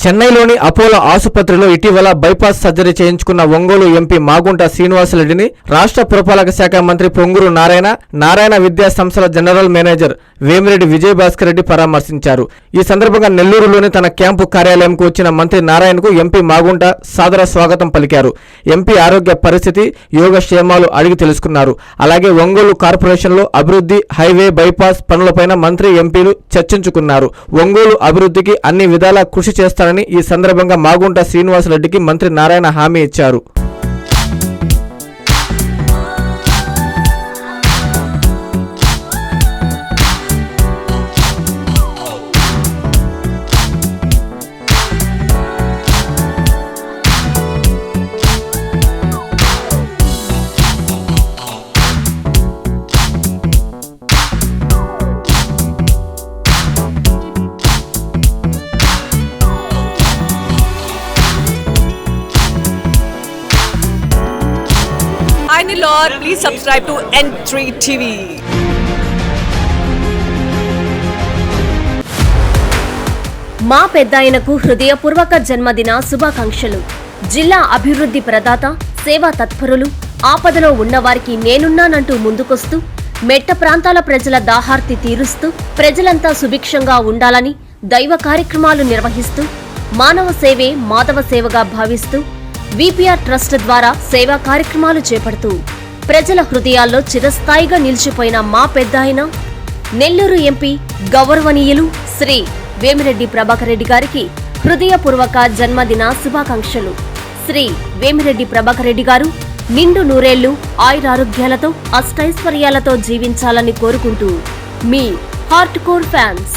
చెన్నైలోని అపోలో ఆసుపత్రిలో ఇటీవల బైపాస్ సర్జరీ చేయించుకున్న ఒంగోలు ఎంపీ మాగుంట శ్రీనివాసరెడ్డిని రాష్ట్ర పురపాలక శాఖ మంత్రి పొంగూరు నారాయణ నారాయణ విద్యా సంస్థల జనరల్ మేనేజర్ వేమిరెడ్డి విజయభాస్కర్ రెడ్డి పరామర్శించారు. ఈ సందర్భంగా నెల్లూరులోని తన క్యాంపు కార్యాలయంకు వచ్చిన మంత్రి నారాయణకు ఎంపీ మాగుంట సాదర స్వాగతం పలికారు. ఎంపీ ఆరోగ్య పరిస్థితి యోగక్షేమాలు అడిగి తెలుసుకున్నారు. అలాగే ఒంగోలు కార్పొరేషన్లో అభివృద్ధి హైవే బైపాస్ పనులపైన మంత్రి ఎంపీలు చర్చించుకున్నారు. ఒంగోలు అభివృద్ధికి అన్ని విధాలా కృషి చేస్తారని ఈ సందర్భంగా మాగుంట శ్రీనివాసరెడ్డికి మంత్రి నారాయణ హామీ ఇచ్చారు. Hi Nilor, please subscribe to N3 TV. మా పెద్దాయనకు హృదయపూర్వక జన్మదిన శుభాకాంక్షలు జిల్లా అభివృద్ధి ప్రదాత సేవా తత్పరులు ఆపదలో ఉన్నవారికి నేనున్నానంటూ ముందుకొస్తూ మెట్ట ప్రాంతాల ప్రజల దాహార్తి తీరుస్తూ ప్రజలంతా సుభిక్షంగా ఉండాలని దైవ కార్యక్రమాలు నిర్వహిస్తూ మానవ సేవే మాధవ సేవగా భావిస్తూ విపిఆర్ ట్రస్ట్ ద్వారా సేవా కార్యక్రమాలు చేపడుతూ ప్రజల హృదయాల్లో చిరస్థాయిగా నిలిచిపోయిన మా పెద్దాయన నెల్లూరు ఎంపీ గౌరవనీయులు శ్రీ వేమిరెడ్డి ప్రభాకర్ రెడ్డి గారికి హృదయపూర్వక జన్మదిన శుభాకాంక్షలు. శ్రీ వేమిరెడ్డి ప్రభాకర్ రెడ్డి గారు నిండు నూరేళ్ళు ఆయురారోగ్యాలతో అష్టైశ్వర్యాలతో జీవించాలని కోరుకుంటూ మీ హార్ట్ కోర్ ఫ్యాన్స్